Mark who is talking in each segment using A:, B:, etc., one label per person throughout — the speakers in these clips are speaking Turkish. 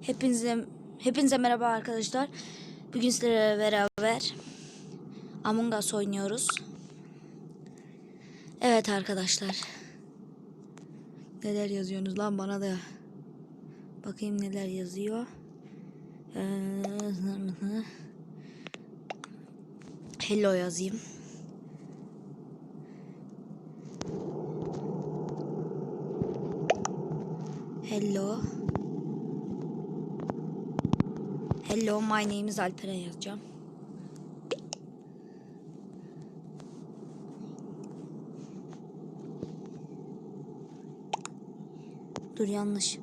A: Hepinize hepinize merhaba arkadaşlar. Bugün sizlerle beraber Among Us oynuyoruz. Evet arkadaşlar. Neler yazıyorsunuz lan bana da. Bakayım neler yazıyor. Ee, Hello yazayım. Hello. Hello, my name is Alperen yazacağım. Dur yanlış.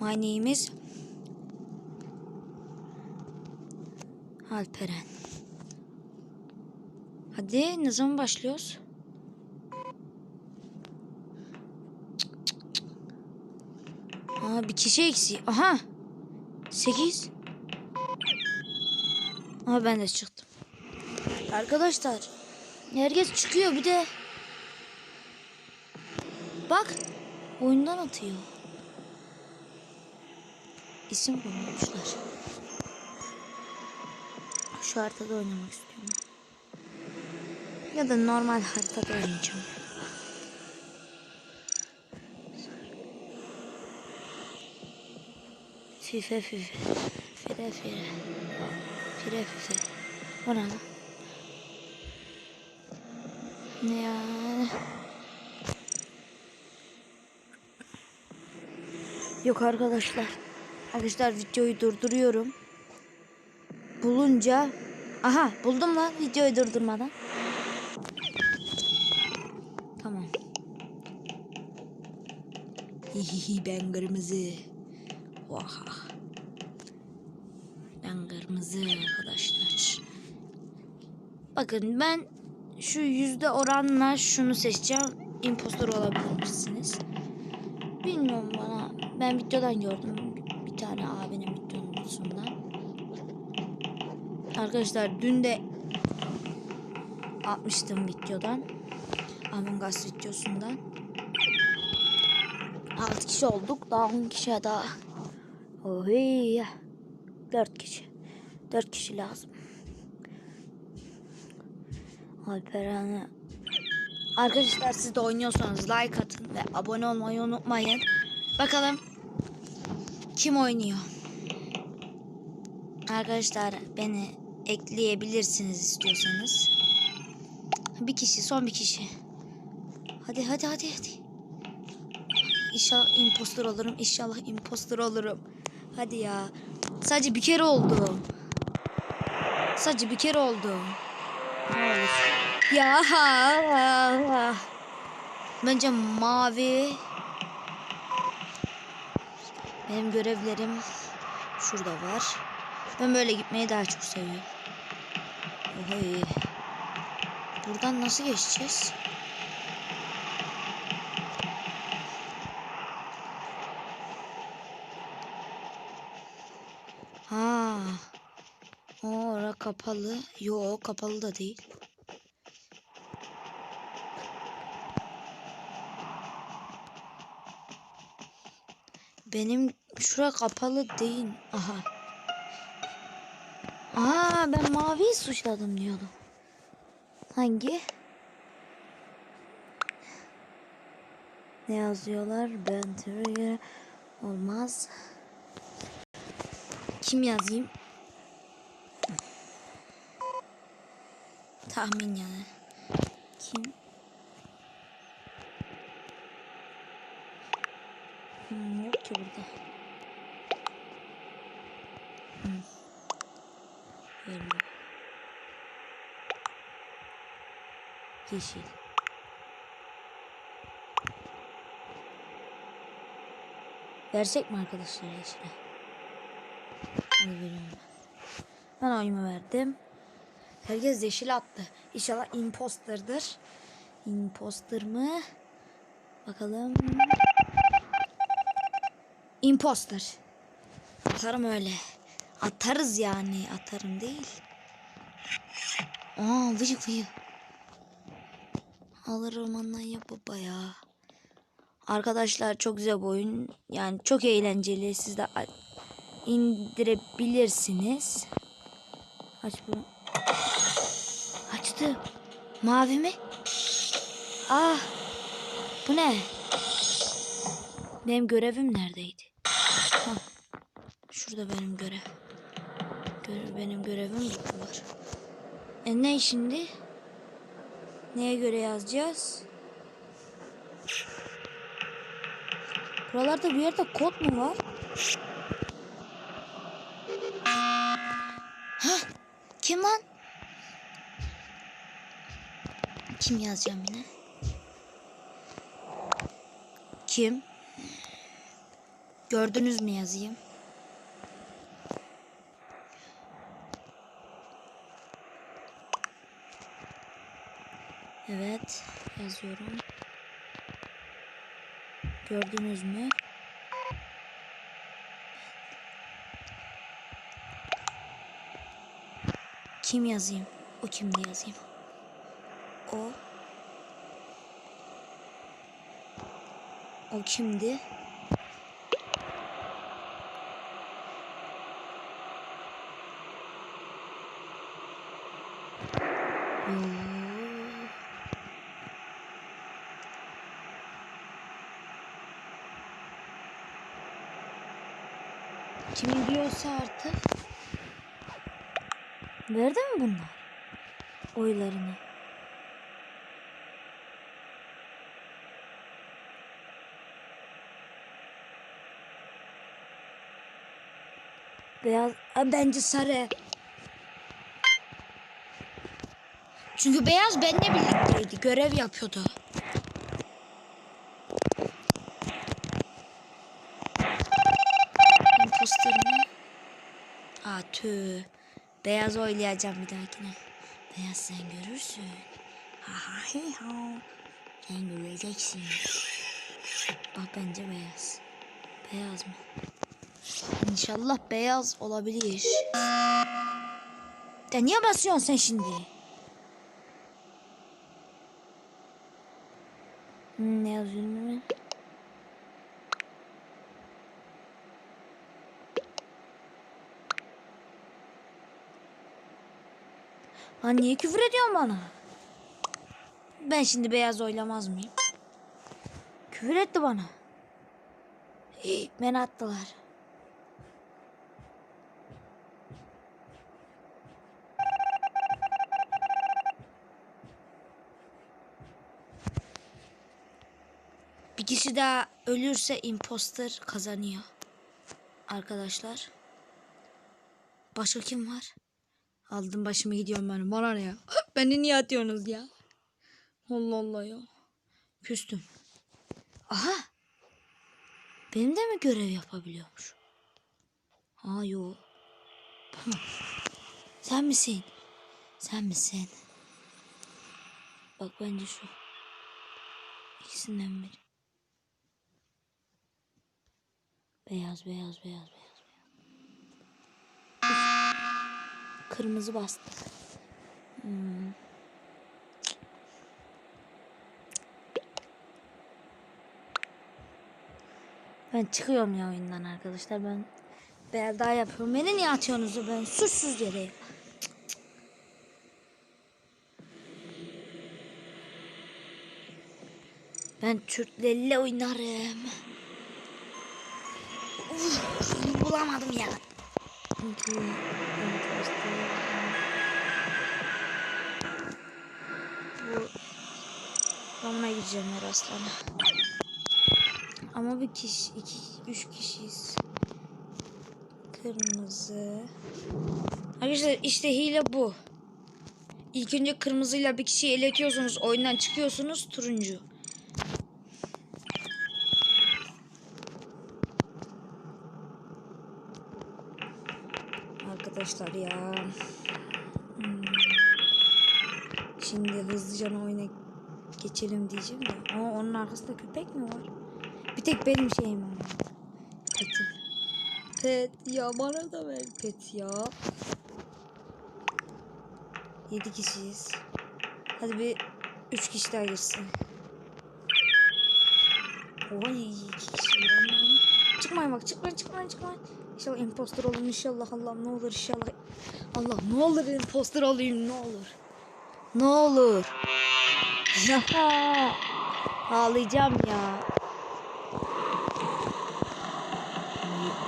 A: My name is Alperen. Hadi ne zaman başlıyoruz? Aa bir kişi eksi. Aha. Sekiz. Ama ben de çıktım. Arkadaşlar. Herkes çıkıyor bir de. Bak. Oyundan atıyor. İsim koymuşlar. Şu haritada oynamak istiyorum. Ya da normal haritada oynayacağım. Fife fife. Fire fire. Fire fife. O ne lan? Ya? Yok arkadaşlar. Arkadaşlar videoyu durduruyorum. Bulunca Aha buldum lan videoyu durdurmadan. Tamam. Hihihi ben kırmızı. Oha. Ben kırmızı arkadaşlar. Bakın ben şu yüzde oranla şunu seçeceğim. Impostor olabilirsiniz. Bilmiyorum bana. Ben videodan gördüm. Bir tane abinin videosundan. Arkadaşlar dün de atmıştım videodan. Among Us videosundan. 6 kişi olduk. Daha 10 kişi daha. Oy. 4 kişi. 4 kişi lazım. Alperen'e Arkadaşlar siz de oynuyorsanız like atın ve abone olmayı unutmayın. Bakalım kim oynuyor? Arkadaşlar beni ekleyebilirsiniz istiyorsanız. Bir kişi, son bir kişi. Hadi hadi hadi hadi. İnşallah impostor olurum. İnşallah impostor olurum. Hadi ya. Sadece bir kere oldu. Sadece bir kere oldu. Olur. Ya. Bence mavi. Benim görevlerim şurada var. Ben böyle gitmeyi daha çok seviyorum. Oy. Buradan nasıl geçeceğiz? O ora kapalı. Yo kapalı da değil. Benim şura kapalı değil. Aha. Aa ben maviyi suçladım diyordum. Hangi? Ne yazıyorlar? Ben terör olmaz. Kim yazayım? Tahmin yani. Kim? Hmm, yok ki burada. Hmm. Yeşil. Versek mi arkadaşlar yeşile? Hadi veriyorum ben. Ben oyumu verdim. Herkes yeşil attı. İnşallah imposterdır. Imposter mı? Bakalım. Imposter. Atarım öyle. Atarız yani. Atarım değil. Aa vıcık vıcık. Alırım anlayı baba ya. Arkadaşlar çok güzel bir oyun. Yani çok eğlenceli. Siz de indirebilirsiniz. Aç bunu. Açtım. Mavi mi? Ah. Bu ne? Benim görevim neredeydi? Hah. Şurada benim görev. Görev benim görevim var. E ne şimdi? Neye göre yazacağız? Buralarda bir yerde kod mu var? Kim lan? Kim yazacağım yine? Kim? Gördünüz mü yazayım? Evet, yazıyorum. Gördünüz mü? Kim yazayım? O kimdi yazayım? O. O kimdi? Kim diyorsa artık. Verdi mi bunlar? Oylarını. Beyaz. Bence sarı. Çünkü beyaz benimle birlikteydi. Görev yapıyordu. Imposter mı? Aa tüh. Beyaz oylayacağım bir dahakine. Beyaz sen görürsün. Ha ha ha. Sen göreceksin. Bak bence beyaz. Beyaz mı? İnşallah beyaz olabilir. Ya niye basıyorsun sen şimdi? Hmm, ne yazıyorum Lan niye küfür ediyorsun bana? Ben şimdi beyaz oylamaz mıyım? Küfür etti bana. Beni attılar. Bir kişi daha ölürse imposter kazanıyor. Arkadaşlar. Başka kim var? Aldım başımı gidiyorum ben. Bana ne ya? Beni niye atıyorsunuz ya? Allah Allah ya. Küstüm. Aha. Benim de mi görev yapabiliyormuş? Ha mu? Sen misin? Sen misin? Bak bence şu. İkisinden biri. Beyaz, beyaz, beyaz. beyaz. Kırmızı bastı. Hmm. Ben çıkıyorum ya oyundan arkadaşlar. Ben daha yapıyorum. Beni niye atıyorsunuz ben suçsuz yere? Ben Türklerle oynarım. Uf, bulamadım ya. Çünkü bu Ramına gideceğim her aslana. Ama bir kişi, iki, üç kişiyiz. Kırmızı. Arkadaşlar işte hile bu. İlk önce kırmızıyla bir kişiyi eletiyorsunuz. Oyundan çıkıyorsunuz. Turuncu. Arkadaşlar ya. Hmm. Şimdi hızlıca oyuna geçelim diyeceğim de. Ama onun arkasında köpek mi var? Bir tek benim şeyim var. Petim. Pet ya bana da ver pet ya. Yedi kişiyiz. Hadi bir üç kişi daha girsin. Oy iki kişi. Çıkmayın bak çıkmayın çıkmayın çıkmayın. İnşallah impostor olun inşallah Allah'ım ne olur inşallah. Allah ne olur impostor olayım ne olur. Ne olur. Ya. Ağlayacağım ya.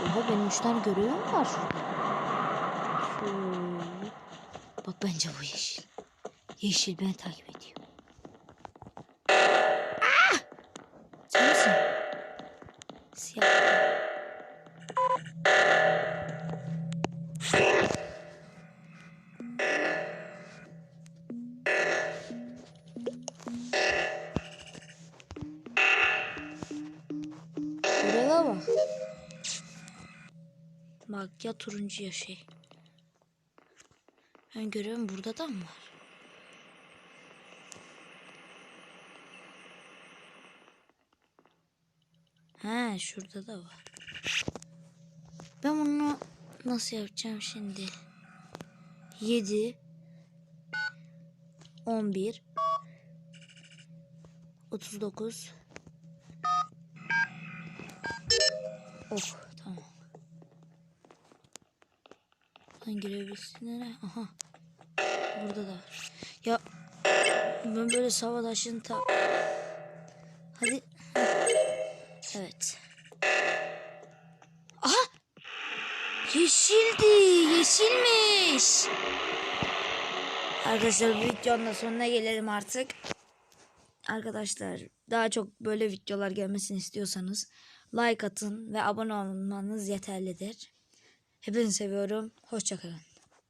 A: Oha benim üç tane görevim var şurada. Bak bence bu yeşil. Yeşil beni takip ediyor. Göreve bak. Bak ya turuncu ya şey. Ben görüyorum burada da mı var? He şurada da var. Ben bunu nasıl yapacağım şimdi? 7 11 39 Oh tamam. Lan girebilsin nereye? Aha. Burada da. Ya ben böyle savaşın ta... Hadi. Evet. Aha! Yeşildi. Yeşilmiş. Arkadaşlar videonun sonuna gelelim artık. Arkadaşlar daha çok böyle videolar gelmesini istiyorsanız like atın ve abone olmanız yeterlidir. Hepinizi seviyorum. Hoşçakalın.